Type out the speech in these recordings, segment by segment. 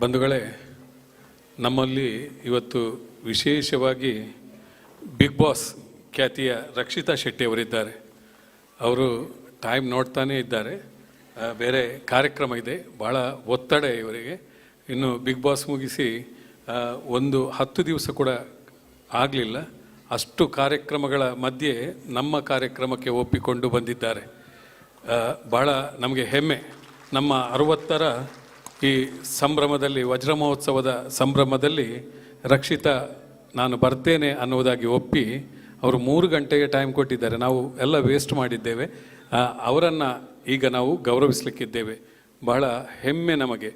ಬಂಧುಗಳೇ, ನಮ್ಮಲ್ಲಿ ಇವತ್ತು ವಿಶೇಷವಾಗಿ ಬಿಗ್ ಬಾಸ್ ಖ್ಯಾತಿಯ ರಕ್ಷಿತಾ ಶೆಟ್ಟಿ ಅವರಿದ್ದಾರೆ. ಅವರು ಟೈಮ್ ನೋಡ್ತಾನೇ ಇದ್ದಾರೆ. ಬೇರೆ ಕಾರ್ಯಕ್ರಮ ಇದೆ ಭಾಳ ಒತ್ತಡ ಇವರಿಗೆ. ಇನ್ನು ಬಿಗ್ ಬಾಸ್ ಮುಗಿಸಿ ಒಂದು ಹತ್ತು ದಿವಸ ಕೂಡ ಆಗಲಿಲ್ಲ. ಅಷ್ಟು ಕಾರ್ಯಕ್ರಮಗಳ ಮಧ್ಯೆ ನಮ್ಮ ಕಾರ್ಯಕ್ರಮಕ್ಕೆ ಒಪ್ಪಿಕೊಂಡು ಬಂದಿದ್ದಾರೆ. ಭಾಳ ನಮಗೆ ಹೆಮ್ಮೆ. ನಮ್ಮ ಅರವತ್ತರ ಈ ಸಂಭ್ರಮದಲ್ಲಿ ವಜ್ರ ಮಹೋತ್ಸವದ ಸಂಭ್ರಮದಲ್ಲಿ ರಕ್ಷಿತ ನಾನು ಬರ್ತೇನೆ ಅನ್ನೋದಾಗಿ ಒಪ್ಪಿ ಅವರು ಮೂರು ಗಂಟೆಗೆ ಟೈಮ್ ಕೊಟ್ಟಿದ್ದಾರೆ. ನಾವು ಎಲ್ಲ ವೇಸ್ಟ್ ಮಾಡಿದ್ದೇವೆ. ಅವರನ್ನು ಈಗ ನಾವು ಗೌರವಿಸಲಿಕ್ಕಿದ್ದೇವೆ. ಬಹಳ ಹೆಮ್ಮೆ ನಮಗೆ.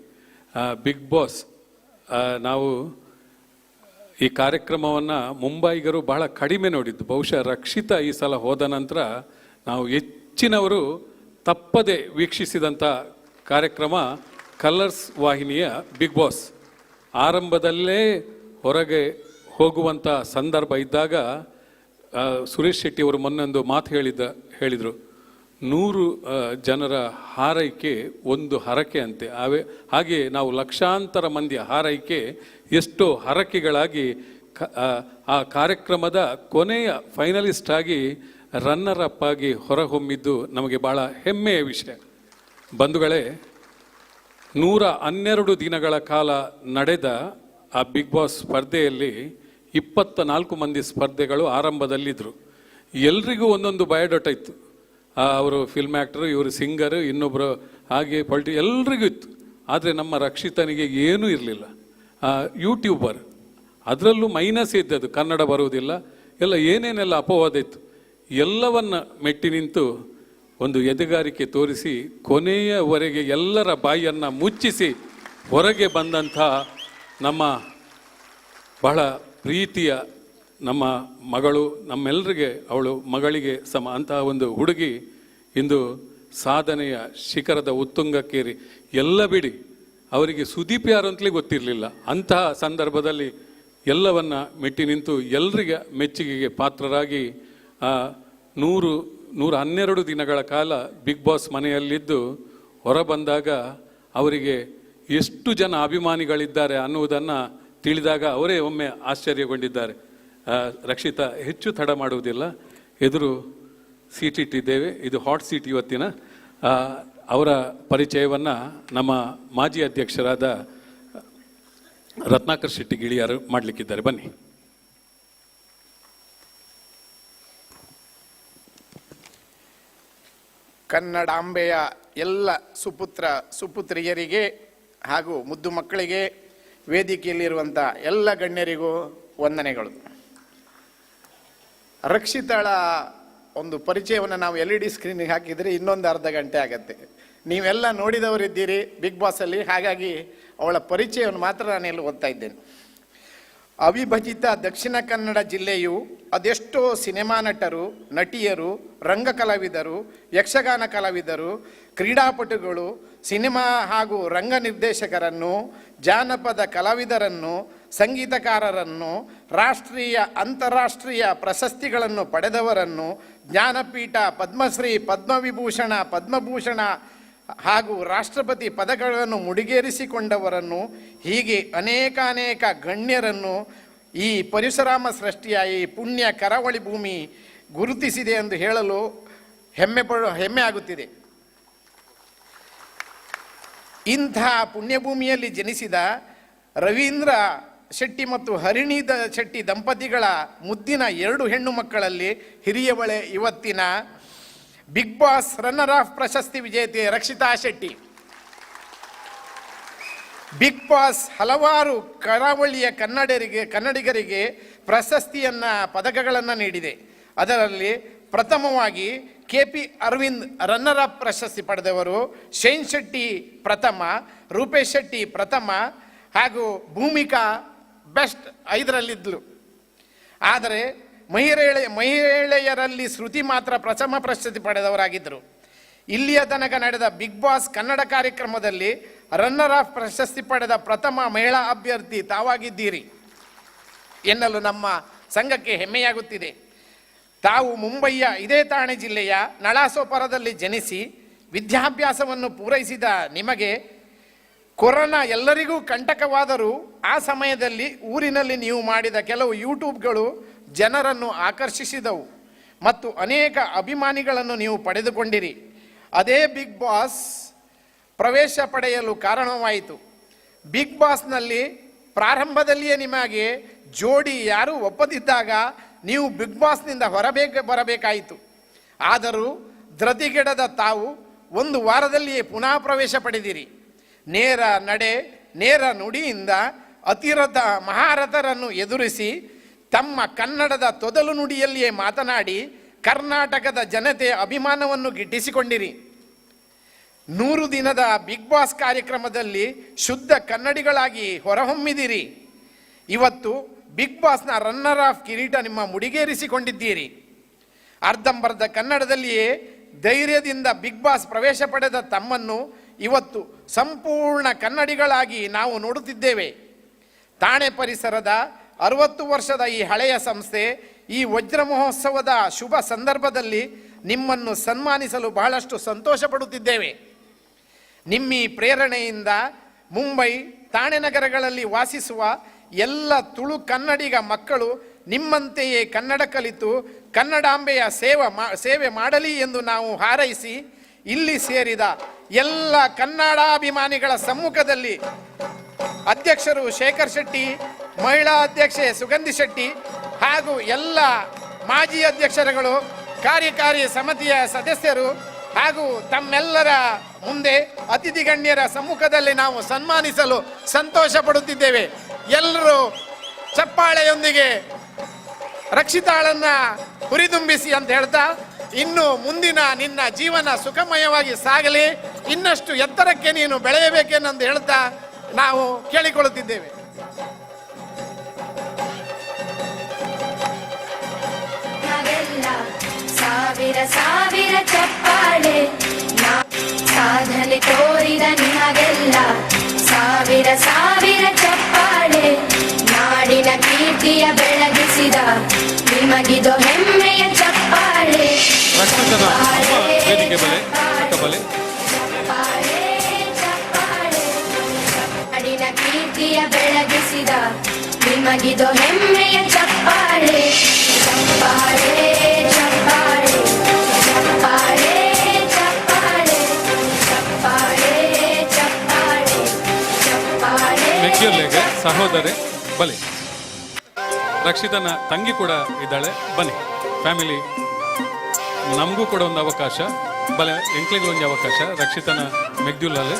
ಬಿಗ್ ಬಾಸ್ ನಾವು ಈ ಕಾರ್ಯಕ್ರಮವನ್ನು ಮುಂಬೈಗರು ಬಹಳ ಕಡಿಮೆ ನೋಡಿದ್ದು. ಬಹುಶಃ ರಕ್ಷಿತ ಈ ಸಲ ಹೋದ ನಂತರ ನಾವು ಹೆಚ್ಚಿನವರು ತಪ್ಪದೆ ವೀಕ್ಷಿಸಿದಂಥ ಕಾರ್ಯಕ್ರಮ ಕಲರ್ಸ್ ವಾಹಿನಿಯ ಬಿಗ್ ಬಾಸ್ ಆರಂಭದಲ್ಲೇ ಹೊರಗೆ ಹೋಗುವಂಥ ಸಂದರ್ಭ ಇದ್ದಾಗ ಸುರೇಶ್ ಶೆಟ್ಟಿ ಅವರು ಮೊನ್ನೊಂದು ಮಾತು ಹೇಳಿದ್ದ, ಹೇಳಿದರು, ನೂರು ಜನರ ಹಾರೈಕೆ ಒಂದು ಹರಕೆ ಅಂತೆ. ಅವೇ, ಹಾಗೆ ನಾವು ಲಕ್ಷಾಂತರ ಮಂದಿಯ ಹಾರೈಕೆ ಎಷ್ಟೋ ಹರಕೆಗಳಾಗಿ ಆ ಕಾರ್ಯಕ್ರಮದ ಕೊನೆಯ ಫೈನಲಿಸ್ಟ್ ಆಗಿ ರನ್ನರ್ ಅಪ್ ಆಗಿ ಹೊರಹೊಮ್ಮಿದ್ದು ನಮಗೆ ಭಾಳ ಹೆಮ್ಮೆಯ ವಿಷಯ. ಬಂಧುಗಳೇ ನೂರ ಹನ್ನೆರಡು ದಿನಗಳ ಕಾಲ ನಡೆದ ಆ ಬಿಗ್ ಬಾಸ್ ಸ್ಪರ್ಧೆಯಲ್ಲಿ ಇಪ್ಪತ್ತ ನಾಲ್ಕು ಮಂದಿ ಸ್ಪರ್ಧೆಗಳು ಆರಂಭದಲ್ಲಿದ್ದರು ಎಲ್ರಿಗೂ ಒಂದೊಂದು ಬಯೋಡಾಟ ಇತ್ತು. ಅವರು ಫಿಲ್ಮ್ ಆ್ಯಕ್ಟರು ಇವರು ಸಿಂಗರು ಇನ್ನೊಬ್ಬರು ಹಾಗೆ ಪೊಲಿಟಿ ಎಲ್ರಿಗೂ ಇತ್ತು. ಆದರೆ ನಮ್ಮ ರಕ್ಷಿತನಿಗೆ ಏನೂ ಇರಲಿಲ್ಲ. ಯೂಟ್ಯೂಬರ್ ಅದರಲ್ಲೂ ಮೈನಸ್ ಇದ್ದದ್ದು ಕನ್ನಡ ಬರುವುದಿಲ್ಲ. ಎಲ್ಲ ಏನೇನೆಲ್ಲ ಅಪವಾದ ಇತ್ತು. ಎಲ್ಲವನ್ನ ಮೆಟ್ಟಿ ನಿಂತು ಒಂದು ಎದೆಗಾರಿಕೆ ತೋರಿಸಿ ಕೊನೆಯವರೆಗೆ ಎಲ್ಲರ ಬಾಯಿಯನ್ನು ಮುಚ್ಚಿಸಿ ಹೊರಗೆ ಬಂದಂಥ ನಮ್ಮ ಬಹಳ ಪ್ರೀತಿಯ ನಮ್ಮ ಮಗಳು ನಮ್ಮೆಲ್ಲರಿಗೆ ಅವಳು ಮಗಳಿಗೆ ಸಮ ಅಂತಹ ಒಂದು ಹುಡುಗಿ ಇಂದು ಸಾಧನೆಯ ಶಿಖರದ ಉತ್ತುಂಗಕ್ಕೇರಿ. ಎಲ್ಲ ಬಿಡಿ, ಅವರಿಗೆ ಸುದೀಪ್ ಯಾರು ಅಂತಲೇ ಗೊತ್ತಿರಲಿಲ್ಲ. ಅಂತಹ ಸಂದರ್ಭದಲ್ಲಿ ಎಲ್ಲವನ್ನ ಮೆಟ್ಟಿ ನಿಂತು ಎಲ್ಲರಿಗೆ ಮೆಚ್ಚುಗೆಗೆ ಪಾತ್ರರಾಗಿ ನೂರು ನೂರ ಹನ್ನೆರಡು ದಿನಗಳ ಕಾಲ ಬಿಗ್ ಬಾಸ್ ಮನೆಯಲ್ಲಿದ್ದು ಹೊರ ಬಂದಾಗ ಅವರಿಗೆ ಎಷ್ಟು ಜನ ಅಭಿಮಾನಿಗಳಿದ್ದಾರೆ ಅನ್ನುವುದನ್ನು ತಿಳಿದಾಗ ಅವರೇ ಒಮ್ಮೆ ಆಶ್ಚರ್ಯಗೊಂಡಿದ್ದಾರೆ. ರಕ್ಷಿತ ರಕ್ಷಿತಾ, ಹೆಚ್ಚು ತಡ ಮಾಡುವುದಿಲ್ಲ. ಎದುರು ಸೀಟ್ ಇಟ್ಟಿದ್ದೇವೆ. ಇದು ಹಾಟ್ ಸೀಟ್ ಇವತ್ತಿನ. ಅವರ ಪರಿಚಯವನ್ನು ನಮ್ಮ ಮಾಜಿ ಅಧ್ಯಕ್ಷರಾದ ರತ್ನಾಕರ್ ಶೆಟ್ಟಿ ಗಿಳಿಯರು ಮಾಡಲಿಕ್ಕಿದ್ದಾರೆ. ಬನ್ನಿ. ಕನ್ನಡಾಂಬೆಯ ಎಲ್ಲ ಸುಪುತ್ರ, ಸುಪುತ್ರಿಯರಿಗೆ ಹಾಗೂ ಮುದ್ದು ಮಕ್ಕಳಿಗೆ ವೇದಿಕೆಯಲ್ಲಿರುವಂಥ ಎಲ್ಲ ಗಣ್ಯರಿಗೂ ವಂದನೆಗಳು. ರಕ್ಷಿತಳ ಒಂದು ಪರಿಚಯವನ್ನು ನಾವು ಎಲ್ ಇ ಡಿ ಸ್ಕ್ರೀನಿಗೆ ಹಾಕಿದರೆ ಇನ್ನೊಂದು ಅರ್ಧ ಗಂಟೆ ಆಗತ್ತೆ. ನೀವೆಲ್ಲ ನೋಡಿದವರಿದ್ದೀರಿ ಬಿಗ್ ಬಾಸಲ್ಲಿ ಹಾಗಾಗಿ ಅವಳ ಪರಿಚಯವನ್ನು ಮಾತ್ರ ನಾನು ಇಲ್ಲಿ ಓದ್ತಾ ಇದ್ದೇನೆ. ಅವಿಭಜಿತ ದಕ್ಷಿಣ ಕನ್ನಡ ಜಿಲ್ಲೆಯು ಅದೆಷ್ಟೋ ಸಿನಿಮಾ ನಟರು, ನಟಿಯರು ರಂಗ ಕಲಾವಿದರು ಯಕ್ಷಗಾನ ಕಲಾವಿದರು, ಕ್ರೀಡಾಪಟುಗಳು, ಸಿನಿಮಾ ಹಾಗೂ ರಂಗ ನಿರ್ದೇಶಕರನ್ನು, ಜಾನಪದ ಕಲಾವಿದರನ್ನು, ಸಂಗೀತಕಾರರನ್ನು, ರಾಷ್ಟ್ರೀಯ, ಅಂತಾರಾಷ್ಟ್ರೀಯ ಪ್ರಶಸ್ತಿಗಳನ್ನು ಪಡೆದವರನ್ನು ಜ್ಞಾನಪೀಠ ಪದ್ಮಶ್ರೀ ಪದ್ಮವಿಭೂಷಣ, ಪದ್ಮಭೂಷಣ ಹಾಗೂ ರಾಷ್ಟ್ರಪತಿ ಪದಗಳನ್ನು ಮುಡಿಗೇರಿಸಿಕೊಂಡವರನ್ನು ಹೀಗೆ ಅನೇಕಾನೇಕ ಗಣ್ಯರನ್ನು ಈ ಪರಿಸರಾಮ ಸೃಷ್ಟಿಯ ಈ ಪುಣ್ಯ ಕರಾವಳಿ ಭೂಮಿ ಗುರುತಿಸಿದೆ ಎಂದು ಹೇಳಲು ಹೆಮ್ಮೆ ಪಡ, ಹೆಮ್ಮೆ ಆಗುತ್ತಿದೆ. ಇಂಥ ಪುಣ್ಯಭೂಮಿಯಲ್ಲಿ ಜನಿಸಿದ ರವೀಂದ್ರ ಶೆಟ್ಟಿ ಮತ್ತು ಹರಿಣಿ ಶೆಟ್ಟಿ ದಂಪತಿಗಳ ಮುದ್ದಿನ ಎರಡು ಹೆಣ್ಣು ಮಕ್ಕಳಲ್ಲಿ ಹಿರಿಯವಳೆ ಇವತ್ತಿನ ಬಿಗ್ ಬಾಸ್ ರನ್ನರ್ ಆಫ್ ಪ್ರಶಸ್ತಿ ವಿಜೇತೆ ರಕ್ಷಿತಾ ಶೆಟ್ಟಿ ಬಿಗ್ ಬಾಸ್ ಹಲವಾರು ಕರಾವಳಿಯ ಕನ್ನಡರಿಗೆ ಕನ್ನಡಿಗರಿಗೆ ಪ್ರಶಸ್ತಿಯನ್ನ, ಪದಕಗಳನ್ನು ನೀಡಿದೆ. ಅದರಲ್ಲಿ ಪ್ರಥಮವಾಗಿ K P Aravind runner up ಪ್ರಶಸ್ತಿ ಪಡೆದವರು ಶೈನ್ ಶೆಟ್ಟಿ ಪ್ರಥಮ ರೂಪೇಶ್ ಶೆಟ್ಟಿ ಪ್ರಥಮ ಹಾಗೂ ಭೂಮಿಕಾ ಬೆಸ್ಟ್ ಐದರಲ್ಲಿದ್ದಳು ಆದರೆ ಮಹಿಳೆ ಮಹಿಳೆಯರಲ್ಲಿ ಶ್ರುತಿ ಮಾತ್ರ ಪ್ರಥಮ ಪ್ರಶಸ್ತಿ ಪಡೆದವರಾಗಿದ್ದರು. ಇಲ್ಲಿಯ ತನಕ ನಡೆದ ಬಿಗ್ ಬಾಸ್ ಕನ್ನಡ ಕಾರ್ಯಕ್ರಮದಲ್ಲಿ ರನ್ನರ್ ಆಫ್ ಪ್ರಶಸ್ತಿ ಪಡೆದ ಪ್ರಥಮ ಮಹಿಳಾ ಅಭ್ಯರ್ಥಿ ತಾವಾಗಿದ್ದೀರಿ ಎನ್ನಲು ನಮ್ಮ ಸಂಘಕ್ಕೆ ಹೆಮ್ಮೆಯಾಗುತ್ತಿದೆ. ತಾವು ಮುಂಬಯಿಯ ಇದೇ ತಾಣೆ ಜಿಲ್ಲೆಯ ನಳಾಸೋಪರದಲ್ಲಿ ಜನಿಸಿ ವಿದ್ಯಾಭ್ಯಾಸವನ್ನು ಪೂರೈಸಿದ ನಿಮಗೆ ಕೊರೋನಾ ಎಲ್ಲರಿಗೂ ಕಂಟಕವಾದರೂ ಆ ಸಮಯದಲ್ಲಿ ಊರಿನಲ್ಲಿ ನೀವು ಮಾಡಿದ ಕೆಲವು ಯೂಟ್ಯೂಬ್ಗಳು ಜನರನ್ನು ಆಕರ್ಷಿಸಿದವು ಮತ್ತು ಅನೇಕ ಅಭಿಮಾನಿಗಳನ್ನು ನೀವು ಪಡೆದುಕೊಂಡಿರಿ. ಅದೇ ಬಿಗ್ ಬಾಸ್ ಪ್ರವೇಶ ಪಡೆಯಲು ಕಾರಣವಾಯಿತು. ಬಿಗ್ ಬಾಸ್ನಲ್ಲಿ ಪ್ರಾರಂಭದಲ್ಲಿಯೇ ನಿಮಗೆ ಜೋಡಿ ಯಾರೂ ಒಪ್ಪದಿದ್ದಾಗ ನೀವು ಬಿಗ್ ಬಾಸ್ನಿಂದ ಹೊರಬೇಕ ಬರಬೇಕಾಯಿತು. ಆದರೂ ಧೃತಿಗೆಡದ ತಾವು ಒಂದು ವಾರದಲ್ಲಿಯೇ ಪುನಃ ಪ್ರವೇಶ ಪಡೆದಿರಿ. ನೇರ ನಡೆ, ನೇರ ನುಡಿಯಿಂದ ಅತಿರಥ ಮಹಾರಥರನ್ನು ಎದುರಿಸಿ ತಮ್ಮ ಕನ್ನಡದ ತೊದಲು ನುಡಿಯಲ್ಲಿಯೇ ಮಾತನಾಡಿ ಕರ್ನಾಟಕದ ಜನತೆಯ ಅಭಿಮಾನವನ್ನು ಗಿಟ್ಟಿಸಿಕೊಂಡಿರಿ. ನೂರು ದಿನದ ಬಿಗ್ ಬಾಸ್ ಕಾರ್ಯಕ್ರಮದಲ್ಲಿ ಶುದ್ಧ ಕನ್ನಡಿಗಳಾಗಿ ಹೊರಹೊಮ್ಮಿದಿರಿ. ಇವತ್ತು ಬಿಗ್ ಬಾಸ್ನ ರನ್ನರ್ ಆಫ್ ಕಿರೀಟ ನಿಮ್ಮ ಮುಡಿಗೇರಿಸಿಕೊಂಡಿದ್ದೀರಿ. ಅರ್ಧಂಬರ್ಧ ಕನ್ನಡದಲ್ಲಿಯೇ ಧೈರ್ಯದಿಂದ ಬಿಗ್ ಬಾಸ್ ಪ್ರವೇಶ ಪಡೆದ ತಮ್ಮನ್ನು ಇವತ್ತು ಸಂಪೂರ್ಣ ಕನ್ನಡಿಗಳಾಗಿ ನಾವು ನೋಡುತ್ತಿದ್ದೇವೆ. ತಾಣೆ ಪರಿಸರದ ಅರವತ್ತು ವರ್ಷದ ಈ ಹಳೆಯ ಸಂಸ್ಥೆ ಈ ವಜ್ರ ಮಹೋತ್ಸವದ ಶುಭ ಸಂದರ್ಭದಲ್ಲಿ ನಿಮ್ಮನ್ನು ಸನ್ಮಾನಿಸಲು ಬಹಳಷ್ಟು ಸಂತೋಷ ಪಡುತ್ತಿದ್ದೇವೆ ನಿಮ್ಮಿ ಪ್ರೇರಣೆಯಿಂದ ಮುಂಬೈ ತಾಣೆ ನಗರಗಳಲ್ಲಿ ವಾಸಿಸುವ ಎಲ್ಲ ತುಳು ಕನ್ನಡಿಗ ಮಕ್ಕಳು ನಿಮ್ಮಂತೆಯೇ ಕನ್ನಡ ಕಲಿತು ಕನ್ನಡಾಂಬೆಯ ಸೇವೆ ಮಾ, ಸೇವೆ ಮಾಡಲಿ ಎಂದು ನಾವು ಹಾರೈಸಿ ಇಲ್ಲಿ ಸೇರಿದ ಎಲ್ಲ ಕನ್ನಡಾಭಿಮಾನಿಗಳ ಸಮ್ಮುಖದಲ್ಲಿ ಅಧ್ಯಕ್ಷರು ಶೇಖರ್ ಶೆಟ್ಟಿ, ಮಹಿಳಾ ಅಧ್ಯಕ್ಷೆ ಸುಗಂಧಿ ಶೆಟ್ಟಿ ಹಾಗೂ ಎಲ್ಲ ಮಾಜಿ ಅಧ್ಯಕ್ಷರುಗಳು, ಕಾರ್ಯಕಾರಿ ಸಮಿತಿಯ ಸದಸ್ಯರು ಹಾಗೂ ತಮ್ಮೆಲ್ಲರ ಮುಂದೆ ಅತಿಥಿ ಗಣ್ಯರ ಸಮ್ಮುಖದಲ್ಲಿ ನಾವು ಸನ್ಮಾನಿಸಲು ಸಂತೋಷ ಪಡುತ್ತಿದ್ದೇವೆ. ಎಲ್ಲರೂ ಚಪ್ಪಾಳೆಯೊಂದಿಗೆ ರಕ್ಷಿತಾಳನ್ನ ಹುರಿದುಂಬಿಸಿ ಅಂತ ಹೇಳ್ತಾ, ಇನ್ನು ಮುಂದಿನ ನಿನ್ನ ಜೀವನ ಸುಖಮಯವಾಗಿ ಸಾಗಲಿ. ಇನ್ನಷ್ಟು ಎತ್ತರಕ್ಕೆ ನೀನು ಬೆಳೆಯಬೇಕೆನ್ನೊಂದು ಹೇಳ್ತಾ ನಾವು ಕೇಳಿಕೊಳ್ಳುತ್ತಿದ್ದೇವೆ. ಸಾವಿರ ಸಾವಿರ ಚಪ್ಪಾಳೆ. ನಾ- ಸಾಧನೆ ತೋರಿದ ನಿಮಗೆಲ್ಲ ಸಾವಿರ ಸಾವಿರ ಚಪ್ಪಾಳೆ. ನಾಡಿನ ಕೀರ್ತಿಯ ಬೆಳಗಿಸಿದ ನಿಮಗಿದು ಹೆಮ್ಮೆಯ ಚಪ್ಪಾಳೆ. ಬೆಳಗಿಸಿದ ನಿಮಗಿದು ಹೆಮ್ಮೆಯ ಚಪ್ಪಾಳೆ. ಚಪ್ಪಾಳೆ ಚಪ್ಪಾಳೆ ಚಪ್ಪಾಳೆ ಚಪ್ಪಾಳೆ ಚಪ್ಪಾಳೆ ಚಪ್ಪಾಳೆ ಚಪ್ಪಾಳೆ. ಸಹೋದರಿ ಬಲಿ ರಕ್ಷಿತನ ತಂಗಿ ಕೂಡ ಇದ್ದಾಳೆ, ಬನ್ನಿ. ಫ್ಯಾಮಿಲಿ, ನಮಗೂ ಕೂಡ ಒಂದು ಅವಕಾಶ. ಬಲೆ ಎಂಕ್ಲಿಗೂ ಒಂದು ಅವಕಾಶ, ರಕ್ಷಿತನ ಮೆಗ್ದ್ಯುಲಲ್ಲಿ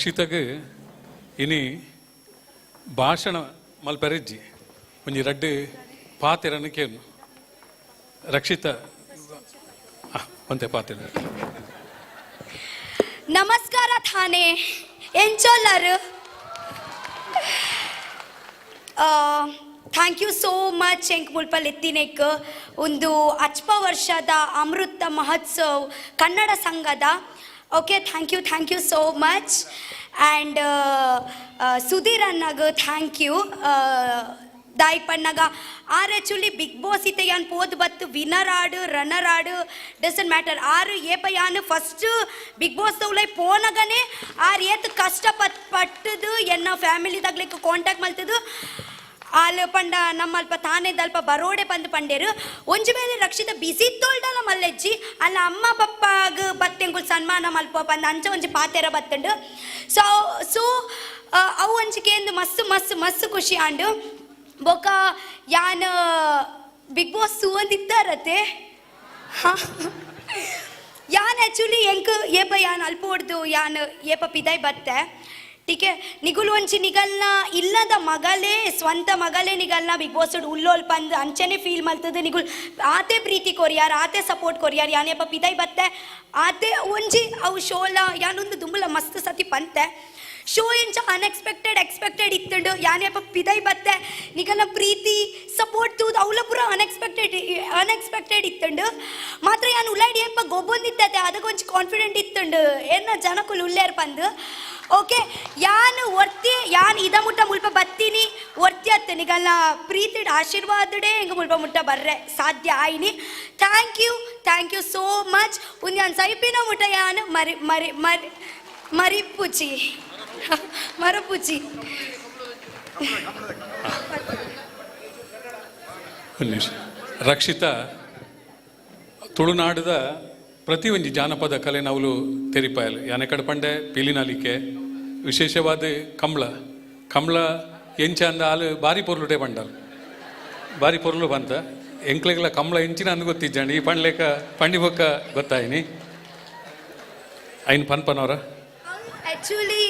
ರಕ್ಷಿತಗೆ ಇನಿ ಭಾಷಣ మల్పరెజ్జి కొంచెం రెడ్డు పాతిరని కేను ರಕ್ಷಿತ అంతే పాతిర ನಮಸ್ಕಾರ ಥಾನೆ ಆ ಥ್ಯಾಂಕ್ ಯು ಸೋ ಮಚ್ ಎಂಕ್ಮುಲ್ಪಲ್ ಎತ್ತಿನೆಕ್ ಒಂದು ಅಚ್ಪ ವರ್ಷದ ಅಮೃತ ಮಹೋತ್ಸವ ಕನ್ನಡ ಸಂಘದ okay thank you thank you so much and Sudheer ಅನ್ನಾಗ thank you ದಾಯಿ ಪಣ್ಣಾಗ ಆರ್ ಆ್ಯಕ್ಚುಲಿ ಬಿಗ್ ಬಾಸ್ ಇತ್ತೆ ಯಾನ್ ಪೋದ್ ಬತ್ತು ವಿನರ್ ಆಡು ರನ್ನರ್ ಆಡು ಡಸಂಟ್ ಮ್ಯಾಟರ್ ಆರು ಏಪ ಯಾನ್ ಫಸ್ಟ್ ಬಿಗ್ ಬಾಸ್ ತೌಲೈ ಪೋನಾಗನೇ ಆರು ಏತ್ ಕಷ್ಟ ಪಟ್ ಪಟ್ಟದು ಎನ್ನ ಫ್ಯಾಮಿಲಿದಾಗ್ಲಿಕ್ಕೆ ಕಾಂಟ್ಯಾಕ್ಟ್ ಮಲ್ತದು ಆಲ್ ಪಂಡ ನಮ್ಮಲ್ಪ ತಾನೇದಲ್ಪ ಬರೋಡೆ ಬಂದು ಪಂಡೇರು ಒಂಜಿ ಮೇಲೆ ರಕ್ಷಿತ ಬಿಸಿ ತೋಲ್ಡಲ ಮಲ್ಲೆಜ್ಜಿ. ಅಲ್ಲ ಅಮ್ಮ ಪಪ್ಪಾಗ ಬತ್ತೆಂಗುಲ್ ಸನ್ಮಾನ ಮಲ್ಪ ಪಂದ, ಅಂಚ ಒಂಜಿ ಪಾತೆರ ಬತ್ತಂಡು. ಸೊ ಸೊ ಅವು ಒಂಜಿಕೆಂದು ಮಸ್ತ್ ಮಸ್ತ್ ಮಸ್ತ್ ಖುಷಿ ಆಂಡು. ಬೊಕ ಯಾನ್, ಬಿಗ್ ಬಾಸ್ ಸುವಂದಿತ್ತಾರತೆ? ಯಾನ್ ಆ್ಯಕ್ಚುಲಿ ಎಂಕ್, ಏಪ ಯಾನ್ ಅಲ್ಪ ಹೊಡೆದು, ಯಾನ್ ಏಪ ಪಿದಾಯ್ ಬತ್ತೆ? ಟೀಕೆ ನಿಗುಲು ಒಂಚಿ ನಿಗಲ್ನ ಇಲ್ಲದ ಮಗಲೇ ಸ್ವಂತ ಮಗಲೇ ನಿಗಲ್ನ ಬಿಗ್ ಬಾಸ್ ಉಲ್ಲೋಲ್ ಪಂದ್ ಅಂಚನೆ ಫೀಲ್ ಮಲ್ತದ ನಿಗುಲ್ ಆತೆ ಪ್ರೀತಿ ಕೊರಿಯಾರ್, ಆತೆ ಸಪೋರ್ಟ್ ಕೊರಿಯಾರ್, ಯಾನೆ ಏಪ ಪಿದೈ ಬತ್ತೆ. ಆತೆ ಒಂಜಿ ಅವು ಶೋಲ, ಯಾನೊಂದು ದುಂಬುಲ ಮಸ್ತ್ ಸತಿ ಪಂತೆ. ಶೋ ಎಂಚ ಅನ್ಎಕ್ಸ್ಪೆಕ್ಟೆಡ್ ಎಕ್ಸ್ಪೆಕ್ಟೆಡ್ ಇತ್ತಂಡು ಅಪ್ಪ ಪಿದೈ ಬತ್ತೆ. ನಿಗಲ ಪ್ರೀತಿ ಸಪೋರ್ಟ್ ತೂದ್ ಅವಳ ಪೂರ ಅನ್ಎಕ್ಸ್ಪೆಕ್ಟೆಡ್ ಅನ್ಎಕ್ಸ್ಪೆಕ್ಟೆಡ್ ಇತ್ತಂಡು. ಮಾತ್ರ ಯಾನ್ ಉಳ್ಳಾಡಿ ಅಪ್ಪ ಗೊಬ್ಬೊಂದಿತ್ತತೆ ಅದಕ್ಕೊಂಚು ಕಾನ್ಫಿಡೆಂಟ್ ಇತ್ತಂಡು. ಏನ ಜನಕ್ಕುಲು ಉಳ್ಳೇರ್ ಪಂದು. ಓಕೆ, ಯಾನು ಒರ್ತಿ ಯಾನ್ ಇದ ಮುಟ್ಟ ಮುಲ್ಪ ಬತ್ತೀನಿ ಒರ್ತಿ ಅತ್ತೆ, ನಿಗಲ್ಲ ಪ್ರೀತಿಡ್ ಆಶೀರ್ವಾದಡೆ ಹಿಂಗ ಮುಲ್ಪ ಮುಟ್ಟ ಬರ್ರೆ, ಸಾಧ್ಯ ಆಯ್ನಿ. Thank you thank you so much ಉನ್ಯಾನ್ ಸೈಪಿನ ಮುಟ್ಟ ಯಾನ್, ಮರಿ ಮರಿ ಮರಿ, ಮರಿಪುಚಿ. ಮರಪುಚಿ. ರಕ್ಷಿತಾ, ತುಳುನಾಡದ ಪ್ರತಿ ಒಂಜಿ ಜಾನಪದ ಕಲೆ ನಾವು ತೆರಿಪಾಯಲು ಯಾನೆ ಕಡಪಂಡೆ ಪೀಲಿನಾಲಿಕೆ, ವಿಶೇಷವಾದ ಕಂಬಳ. ಕಂಬಳ ಎಂಚ ಅಂದ ಆಲು ಬಾರಿ ಪೊರ್ಲುಟೆ ಬಂಡಲ್ ಬಾರಿ ಪೊರ್ಲು ಬಂತ. ಎಂಕ್ಲೆಗ್ಲ ಕಂಬಳ ಎಂಚಿನ ಅಂದ್ ಗೊತ್ತಿಜ್ಜಂಡಿ. ಈ ಪಂಡ್ಲೇಕ ಪಂಡಿ ಬೊಕ್ಕ ಗೊತ್ತಾಯಿನಿ. ಐನ್ ಪನ್ಪನವರ ಆಕ್ಚುಲಿ,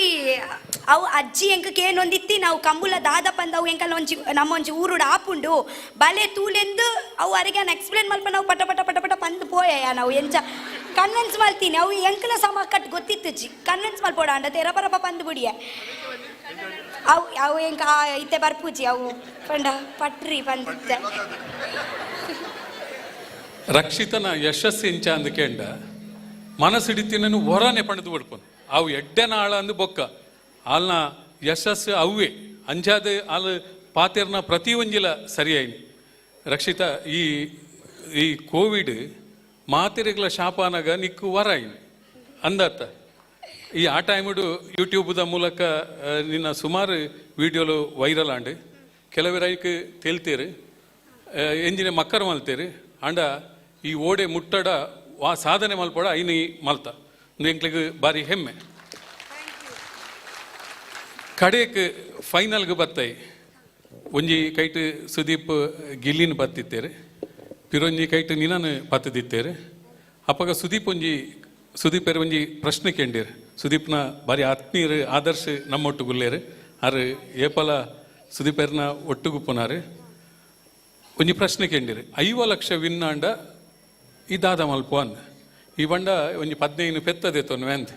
ಅವು ಅಜ್ಜಿ ಎಂಕ ಕೇನೊಂದಿತ್ತಿ ನಾವು ಕಂಬುಲ ದಾದ ಪಂದ ಅವು ಎಂಕಲ್ಲ ಒಂಜಿ ನಮ್ಮ ಒಂಜಿ ಊರುಡು ಆಪುಂಡು. ಬಲೆ ತೂಲೆಂದು ಅವು ಅರಿಗೆ ಎಕ್ಸ್ಪ್ಲೇನ್ ಮಲ್ಪ ನಾವು ಪಟ ಪಟ ಪಟ ಪಟ ಪಂದು ಪೋಯ ನಾವು ಎಂಚ. ಕನ್ವಿನ್ಸ್ ಮಾಡ್ತೀನಿ. ಅವು ಎಂಕಲ ಸಮ ಕಟ್ ಗೊತ್ತಿತ್ತು ಜಿ. ಕನ್ವಿನ್ಸ್ ಮಾಡ್ಬೋಡ ಅಂಡ ತೆರ ಪರಪ ಬಂದು ಬಿಡಿಯ. ಅವು ಅವು ಎಂಕ ಇತ್ತೆ ಬರ್ಪೂಜಿ ಅವು. ಪಂಡ, ಪಟ್ರಿ ಪಂದಿತ್ತೆ ರಕ್ಷಿತನ ಯಶಸ್ಸು ಇಂಚ ಅಂದ್ ಕೇಂಡ ಮನಸ್ಸಿಡಿತಿನನು ಹೊರನೆ ಪಣದು ಬಿಡ್ಪನು ಅವು ಎಡ್ಡೆನ ಆಳ ಅಂದು ಬೊಕ್ಕ. ಆಲ್ನ ಯಶಸ್ಸು ಅವ್ವೇ. ಅಂಜಾದ ಆಲ್ ಪಾತೆರ್ನ ಪ್ರತಿ ಒಂಜಿಲ ರಕ್ಷಿತ, ಈ ಈ ಕೋವಿಡ್ ಮಾತೆರೆಗಳ ಶಾಪಾನಾಗ ನಿಕ್ಕು ವರಾಯಿನಿ ಅಂದತ್ತ. ಈ ಆ ಟೈಮಡು ಯೂಟ್ಯೂಬ್ದ ಮೂಲಕ ನಿನ್ನ ಸುಮಾರು ವೀಡಿಯೋಲು ವೈರಲ್ ಆಂಡು. ಕೆಲವರೈಕ್ ತೇಲ್ತೇರು. ಎಂಜಿನ ಮಕ್ಕರ್ ಮಲ್ತೀರಿ. ಅಂಡ ಈ ಓಡೆ ಮುಟ್ಟಡ ವಾ ಸಾಧನೆ ಮಲ್ಪಡ ಐನಿ ಮಲ್ತ. ಎಂಕ್ಲಿಗೆ ಭಾರಿ ಹೆಮ್ಮೆ. ಕಡೆಕ್ ಫೈನಲ್ಗೆ ಬತ್ತಾಯಿ ಒಂಜಿ ಕೈಟ್ ಸುದೀಪ್ ಗಿಲ್ಲಿನ ಬತ್ತಿತ್ತೇರು. ಪಿರೊಂಜಿ ಕೈಟ್ ನಿನನು ಬತ್ತದಿತ್ತೇರು ಅಪ್ಪಗ ಸುದೀಪ್ ಒಂಜಿ ಸುದೀಪ್ ಒಂಜಿ ಪ್ರಶ್ನೆ ಕೇಂಡೀರು. ಸುದೀಪ್ನ ಬಾರಿ ಆತ್ಮೀಯರು ಆದರ್ಶ ನಮ್ಮೊಟ್ಟು ಗುಲ್ಲೇರು ಆರು ಏಪಲ ಸುದೀಪರ್ನ ಒಟ್ಟು ಪುನಾರು ಒಂಜಿ ಪ್ರಶ್ನೆ ಕೇಂದಿರಿ ಐವ ಲಕ್ಷ ವಿನ್ನಾಂಡ ಇದಾದ ಮಲ್ಪ ಅಂದ. ಈ ಬಂಡ ಒಂಜಿ ಪದ್ನೈದು ಪೆತ್ತದೆ ತೊನ್ನು ಅಂದ್.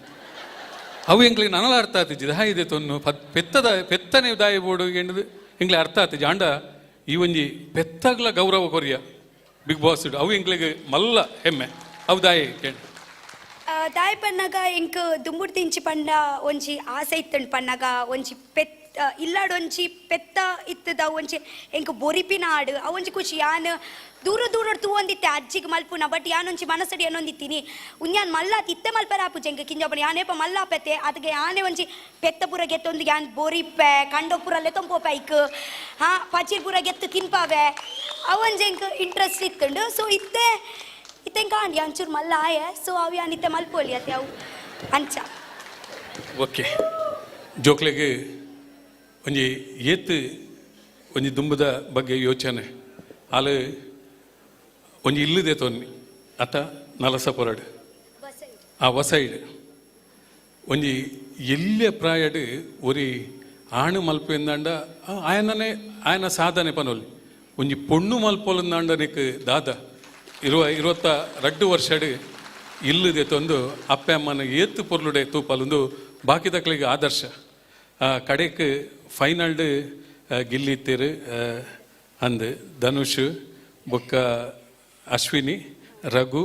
ಅವು ಎಂಗ್ಲಿ ನನಲ ಅರ್ಥ ಆತಿಜಿ ದಾಯ ಇದೆ ತೊನ್ನು. ಪದ್, ಪೆತ್ತದ, ಪೆತ್ತನೆ ದಾಯಿ ಬೋಡು ಎಂಡದು ಎಂಗ್ಲಿ ಅರ್ಥ ಆತಿಜಿ ಆಂಡ, ಈ ಒಂಜಿ ಪೆತ್ತಗ್ಲ ಗೌರವ ಕೊರಿಯ. ಬಿಗ್ ಬಾಸ್ ಅವು ಎಂಗ್ಲಿಗೆ ಮಲ್ಲ ಹೆಮ್ಮೆ. ಅವು ದಾಯ ಕೇಂದ್ರ ದಾಯ್ ಪನ್ನಗ ಎಂಕ್ ದುಂಬುಡ್ ತಿಂಚಿ ಪಂಡ ಒಂಜಿ ಆಸೆ ಇತ್ತಂಡ್ ಪನ್ನಗ, ಒಂಜಿ ಪೆತ್ ಇಲ್ಲಾಡೊಂಜಿ ಪೆತ್ತ ಇತ್ತದ ಒಂಜಿ ಎಂಕ್ ಬೊರಿಪಿನ ಆಡು ಅವೊಂಜಿ ಖುಷಿ, ಯಾನ್ ದೂರ ದೂರ ತೂವೊಂದಿತ್ತೆ, ಅಜ್ಜಿಗೆ ಮಲ್ಪುನ ಬಟ್ ಯಾನೊಂಜಿ ಮನಸ್ಸಡಿ ಏನೊಂದಿತ್ತೀನಿ ಉನ್ಯಾನ್ ಮಲ್ಲ ತಿತ್ತೆ ಮಲ್ಪರ ಆಪುಜಿ ಎಂಕ್ ಕಿಂಜಪನ ಯಾನೇಪ ಪೆತ್ತೆ ಅದಕ್ಕೆ ಯಾನೆ ಒಂಜಿ ಪೆತ್ತ ಪೂರ ಗೆತ್ತೊಂದು, ಯಾನ್ ಬೊರಿಪೆ ಕಂಡೊ ಪೂರ ಲೆತ್ತೊಂಪೋಪೆ ಐಕ್ ಹಾ ಪಚಿ ಪೂರ ಗೆತ್ತು ತಿನ್ಪಾವೆ. ಅವೊಂಜಿ ಎಂಕ್ ಇಂಟ್ರೆಸ್ಟ್ ಇತ್ತುಂಡು, ಸೊ ಇತ್ತೆ ಇತ್ತೆ ಕಾಣ್ ಅಂಚೂರು ಮಲ್ಲ ಆಯ, ಸೊ ಅವು ಯಾನಿತ್ತೆ ಮಲ್ಪೋಲಿ ಅತ್ತೆ ಅವು. ಅಂಚ. ಓಕೆ. ಜೋಕ್ಲೆಗೆ ಒಂಜಿ ಏತ್ ಒಂಜಿ ದುಂಬದ ಬಗ್ಗೆ ಯೋಚನೆ. ಅಲ್ಲಿ ಒಂಜಿ ಇಲ್ಲದೆ ತೊನ್ನಿ. ಅತ್ತ ನಲಸ ಪೊರಡು. ಆ ವಸೈಡ್. ಒಂಜಿ ಎಲ್ಲಿಯ ಪ್ರಾಯಡ್ ಒರಿ ಆಣು ಮಲ್ಪೆಂದಾಂಡ ಆಯನನೆ ಆಯನ ಸಾಧನೆ ಪನೊಲಿ. ಒಂಜಿ ಪೊಣ್ಣು ಮಲ್ಪೊಲಂದಾಂಡ ನಿಕ್ ದಾದ. ಇರುವ ಇರುವತ್ತ ರಡ್ಡು ವರ್ಷಡ್ ಇಲ್ಲದೆ ತಂದು ಅಪ್ಪ ಅಮ್ಮನ ಏತ್ತು ಪೊರ್ಲುಡೆ ತೂಪಲೊಂದು ಬಾಕಿ ತಕ್ಲಿಗೆ ಆದರ್ಶ. ಆ, ಫೈನಲ್ಡ್ ಗಿಲ್ಲಿತ್ತೀರು ಅಂದ್ ಧನುಷ್, ಬೊಕ್ಕ ಅಶ್ವಿನಿ, ರಘು,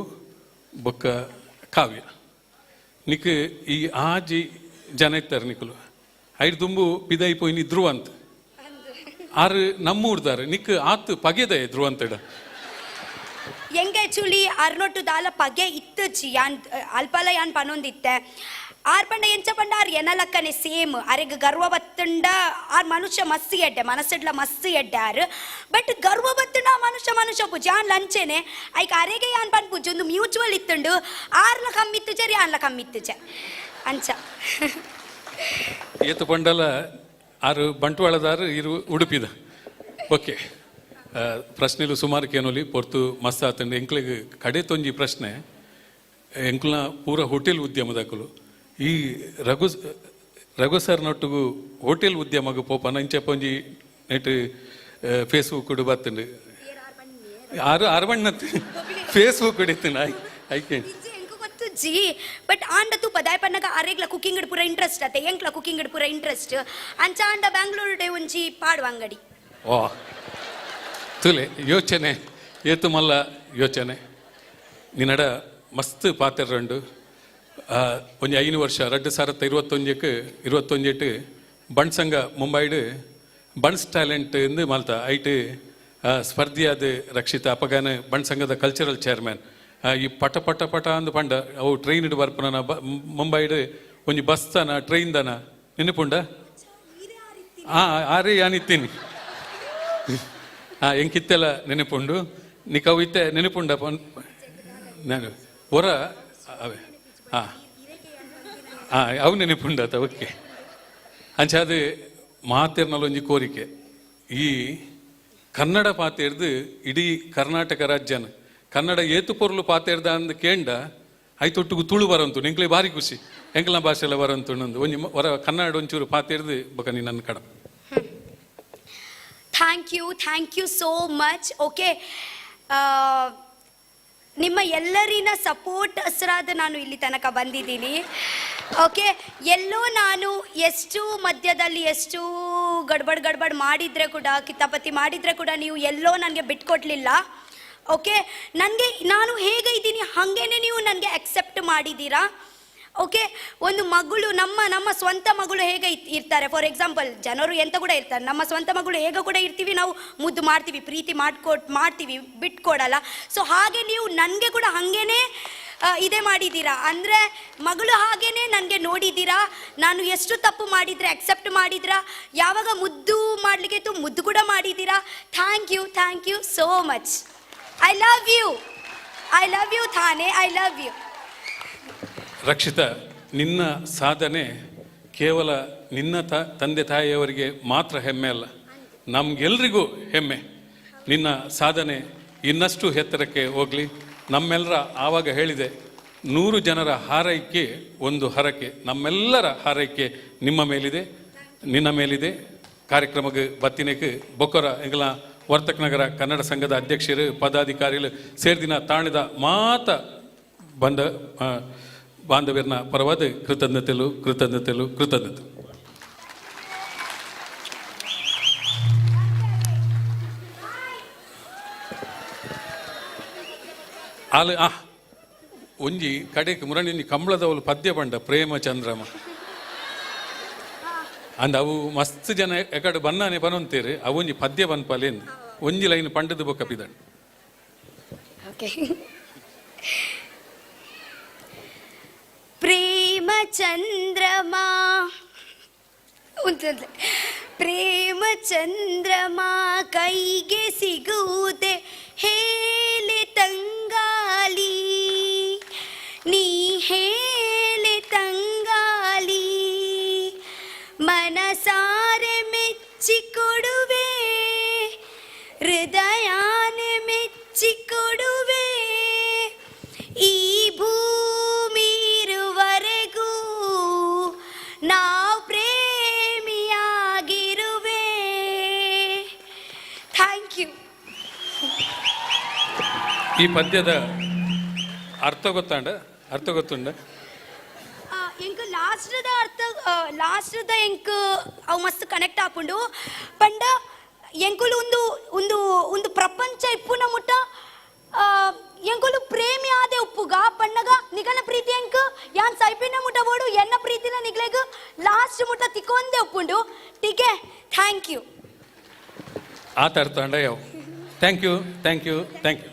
ಬೊಕ್ಕ ಕಾವ್ಯ. ನಿಕ್, ಈ ಆಜಿ ಜನ ಇತ್ತಾರೆ ನಿಕುಲು. ಐದು ದುಂಬು ಪಿದೈ ಪೋಯಿನಿ ಧ್ರುವಂತ್. ಆರು ನಮ್ಮೂರ್ದಾರೆ. ನಿಕ್, ಆತು ಪಗೆದ ಧ್ರುವಂತಡ ಎಂಗೆ ಆಕ್ಚುಲಿ ಅರ್ನೊಟ್ಟು ದಾಲ ಪಗೆ ಇತ್ತುಚಿ ಯಾನ್ ಅಲ್ಪಲ ಯಾನ್ ಪನೊಂದಿತ್ತೆ. ಆರ್ ಪಂಡ ಎಂಚ ಪಂಡ, ಆರ್ ಎನಲಕ್ಕನೆ ಸೇಮ್. ಅರೆಗ್ ಗರ್ವ ಬತ್ತಂಡ ಆರ್ ಮನುಷ್ಯ ಮಸ್ತ್ ಎಡ್ಡೆ, ಮನಸ್ಸಿಡ್ಲ ಮಸ್ತ್ ಎಡ್ಡೆ ಆರ್. ಬಟ್ ಗರ್ವ ಬತ್ತಂಡ ಮನುಷ್ಯ ಮನುಷ್ಯ ಪುಜ ಆನ್ ಲಂಚೆನೆ. ಐಕ್ ಅರೆಗೆ ಯಾನ್ ಪನ್ ಪುಜ, ಒಂದು ಮ್ಯೂಚುವಲ್ ಇತ್ತುಂಡು, ಆರ್ಲ ಕಮ್ಮಿತ್ತು ಚರಿ ಆನ್ಲ ಕಮ್ಮಿತ್ತು ಚ ಅಂಚ. ಏತು ಪಂಡಲ, ಆರು ಬಂಟ್ವಾಳದಾರು ಇರು ಉಡುಪಿದ. ಓಕೆ. ಪ್ರಶ್ನೆಲು ಸುಮಾರು ಕೇನೊಲಿ, ಪೊರ್ತು ಮಸ್ತ್ ಆತಂಡು ಎಂಕ್ಲಿಗೆ ಕಡೆ ತೊಂಜಿ ಪ್ರಶ್ನೆ. ಎಂಕ್ಲ ಪೂರ ಹೋಟೆಲ್ ಉದ್ಯಮದಕಲು. ಈ ರಘು ರಘು ಸರ್ನೊಟ್ಟಿಗೂ ಹೋಟೆಲ್ ಉದ್ಯಮಗ ಪೋಪನ ಇಂಚ ಪೊಂಜಿ ನೆಟ್ ಫೇಸ್ಬುಕ್ ಬತ್ತಂಡು ಆರು ಅರವಣ್ಣ ಫೇಸ್ಬುಕ್ ಹಿಡಿತೀನಿ ಐಕೆ ಜಿ ಬಟ್ ಆಂಡ ತೂಪ ಪದಾಯ ಪನ್ನಗ ಅರೆಗ್ಲ ಕುಕಿಂಗ್ ಪೂರ ಇಂಟ್ರೆಸ್ಟ್ ಅತೆ ಎಂಕ್ಲ ಕುಕಿಂಗ್ ಪೂರ ಇಂಟ್ರೆಸ್ಟ್ ಅಂಚ ಆಂಡ ಬ್ಯಾಂಗ್ಳೂರು ಡೇ ಒಂಜಿ ಪಾಡುವ ಅಂಗಡಿ. ಓ ತುಲೆ ಯೋಚನೆ ಏತು ಮಲ್ಲ ಯೋಚನೆ. ನಿನ್ನಡ ಮಸ್ತ್ ಪಾತ್ರ ಆ, ಒಂಜಿ ஐநூறு ವರ್ಷ ரெண்டு ಸಾವಿರದ இருபத்தொஞ்சுக்கு ಇರುವತ್ತೊಂಜೆಟ್ಟು ಬಣ್ ಸಂಘ ಮುಂಬೈಡು ಬಣ್ಸ್ ಟ್ಯಾಲೆಂಟ್ ಎಂದು ಮಾಲ್ತ ಐಟ್ ಸ್ಪರ್ಧಿಯಾದ ರಕ್ಷಿತ ಅಪಗಾನ ಬಣ್ ಸಂಘದ ಕಲ್ಚರಲ್ ಚೇರ್ಮನ್ ಈ ಪಟ ಪಟ ಪಟ ಅಂದು ಪಂಡ, ಅವು ಟ್ರೈನ್ ಇಡು ಬರ್ಪನ ಮುಂಬೈಡ್ ಒಂಜಿ ಬಸ್ ದನ ಟ್ರೈನ್ ದನ. ನೆನಪುಂಡ? ಆ ಆರೇ ಯಾನಿತ್ತೀನಿ ಆ, ಎಂಕಿತ್ತೆಲ್ಲ ನೆನಪುಂಡು. ನಿಕವು ಇತ್ತೆ ನೆನಪುಂಡ ನಾನು. ಹೊರ, ಅವೇ. ಅವು ನೆನಪುಂಡತ ಓಕೆ. ಅಂಚ ಅದು ಮಾತೇರ್ನಲ್ಲೊಂಜಿ ಕೋರಿಕೆ. ಈ ಕನ್ನಡ ಪಾತೇರ್ದು ಇಡೀ ಕರ್ನಾಟಕ ರಾಜ್ಯನ. ಕನ್ನಡ ಏತು ಪೊರ್ಲು ಪಾತೇರ್ದ ಅಂದ್ ಕೇಂಡ ಐತೊಟ್ಟಿಗೂ ತುಳು ಬರಂತು ನಿಂಕ್ಲೆ ಭಾರಿ ಖುಷಿ. ಎಂಕ್ಲ ಭಾಷೆಲ್ಲ ಬರಂತು ನಂದು ಒಂಜಿ ಕನ್ನಡ ಒಂಚೂರು ಪಾತೇರ್ದು ಬಗ್ಗೆ ನೀ ನನ್ನ ಕಡ thank you thank you so much. Okay ನಿಮ್ಮ ಎಲ್ಲರಿನ ಸಪೋರ್ಟ್ ಹಸ್ರಾದ ನಾನು ಇಲ್ಲಿ ತನಕ ಬಂದಿದ್ದೀನಿ. ಓಕೆ ಎಲ್ಲೋ ನಾನು ಎಷ್ಟು ಮಧ್ಯದಲ್ಲಿ ಎಷ್ಟು ಗಡ್ಬಡ್ ಗಡ್ಬಡ್ ಮಾಡಿದರೆ ಕೂಡ ಕಿತ್ತಾಪತಿ ಮಾಡಿದರೆ ಕೂಡ ನೀವು ಎಲ್ಲೋ ನನಗೆ ಬಿಟ್ಕೊಡ್ಲಿಲ್ಲ. ಓಕೆ ನನಗೆ ನಾನು ಹೇಗೆ ಇದ್ದೀನಿ, ಹಾಗೇನೆ ನೀವು ನನಗೆ ಅಕ್ಸೆಪ್ಟ್ ಮಾಡಿದ್ದೀರಾ? ಓಕೆ ಒಂದು ಮಗಳು, ನಮ್ಮ ನಮ್ಮ ಸ್ವಂತ ಮಗಳು ಹೇಗೆ ಇರ್ತಾರೆ? ಫಾರ್ ಎಕ್ಸಾಂಪಲ್ ಜನರು ಎಂತ ಕೂಡ ಇರ್ತಾರೆ. ನಮ್ಮ ಸ್ವಂತ ಮಗಳು ಹೇಗೆ ಕೂಡ ಇರ್ತೀವಿ. ನಾವು ಮುದ್ದು ಮಾಡ್ತೀವಿ, ಪ್ರೀತಿ ಮಾಡ್ಕೊಟ್, ಮಾಡ್ತೀವಿ, ಬಿಟ್ಕೊಡಲ್ಲ. ಸೊ ಹಾಗೆ ನೀವು ನನಗೆ ಕೂಡ ಹಾಗೇನೆ ಇದೇ ಮಾಡಿದ್ದೀರಾ? ಅಂದರೆ ಮಗಳು ಹಾಗೇನೆ ನನಗೆ ನೋಡಿದ್ದೀರಾ? ನಾನು ಎಷ್ಟು ತಪ್ಪು ಮಾಡಿದರೆ ಅಕ್ಸೆಪ್ಟ್ ಮಾಡಿದ್ರಾ? ಯಾವಾಗ ಮುದ್ದು ಮಾಡಲಿಕ್ಕೆ ಇತ್ತು, ಮುದ್ದು ಕೂಡ ಮಾಡಿದ್ದೀರಾ? Thank you thank you so much I love you I love you Thane I love you Rakshita ನಿನ್ನ ಸಾಧನೆ ಕೇವಲ ನಿನ್ನ ತ, ತಂದೆ ತಾಯಿಯವರಿಗೆ ಮಾತ್ರ ಹೆಮ್ಮೆ ಅಲ್ಲ. ನಮಗೆಲ್ರಿಗೂ ಹೆಮ್ಮೆ. ನಿನ್ನ ಸಾಧನೆ ಇನ್ನಷ್ಟು ಎತ್ತರಕ್ಕೆ ಹೋಗಲಿ. ನಮ್ಮೆಲ್ಲರ ಆವಾಗ ಹೇಳಿದೆ, ನೂರು ಜನರ ಹಾರೈಕೆ ಒಂದು ಹರಕೆ. ನಮ್ಮೆಲ್ಲರ ಹಾರೈಕೆ ನಿಮ್ಮ ಮೇಲಿದೆ, ನಿನ್ನ ಮೇಲಿದೆ. ಕಾರ್ಯಕ್ರಮಕ್ಕೆ ಬತ್ತಿನಕ್ಕೆ ಬೊಕ್ಕರ ವರ್ತಕ ನಗರ ಕನ್ನಡ ಸಂಘದ ಅಧ್ಯಕ್ಷರು, ಪದಾಧಿಕಾರಿಗಳು ಸೇರಿದಿನ ತಾಣದ ಮಾತ ಬಂದ ಬಾಂಧವ್ಯರನ್ನ ಪರವಾದ ಕೃತಜ್ಞತೆಲು ಕೃತಜ್ಞತೆಲು, ಕೃತಜ್ಞತೆ. ಅಲ್ಲಿ ಆ ಒಂಜಿ ಕಡೆಗೆ ಮುರಣಿನಿ ಕಂಬಳದವಳು ಪದ್ಯ ಬಂಡ ಪ್ರೇಮ ಚಂದ್ರಮ ಅಂದ ಅವು ಮಸ್ತ್ ಜನ ಎಕಡೆ ಬನ್ನಾನೆ ಬನೊಂತೀರಿ ಅವೊಂಜಿ ಪದ್ಯ ಬನ್ಪಲೇನು ಒಂಜಿ ಲೈನ್ ಪಂಡದ ಬೊಕ್ಕ ಪಿದಣ್ಣ ಪ್ರೇಮ ಚಂದ್ರಮಾ ಉಂಟಂತೆ. ಪ್ರೇಮ ಚಂದ್ರಮಾ ಕೈಗೆ ಸಿಗುವುದೇ ಹೇಳೆ ತಂಗಾಲಿ ನೀ ಹೇಳೆ ಈ ಪದ್ಯದ ಅರ್ಥ ಗೊತ್ತಾಂಡ? ಅರ್ಥ ಗೊತ್ತುಂಡ? ಎಂಕ್ ಲಾಸ್ಟ್ದ ಅರ್ಥ ಲಾಸ್ಟ್ದ ಎಂಕ್ ಅವು ಮಸ್ತ್ ಕನೆಕ್ಟ್ ಆಪುಂಡು. ಪಂಡ ಎಂಕುಲು ಒಂದು ಒಂದು ಒಂದು ಪ್ರಪಂಚ ಇಪ್ಪುನ ಮುಟ್ಟ ಎಂಕುಲು ಪ್ರೇಮಿ ಆದೆ ಉಪ್ಪುಗ. ಪಣ್ಣಗ ನಿಗಲ ಪ್ರೀತಿ ಎಂಕ್ ಯಾನ್ ಸೈಪಿನ ಮುಟ್ಟ ಬೋಡು ಎನ್ನ ಪ್ರೀತಿನ ನಿಗ್ಲೆಗ್ ಲಾಸ್ಟ್ ಮುಟ ತಿಕ್ಕೊಂದೆ ಉಪ್ಪುಂಡು. ಟೀಕೆ ಥ್ಯಾಂಕ್ ಯು ಆತ ಅರ್ಥ ಯಾವ? Thank you thank you thank you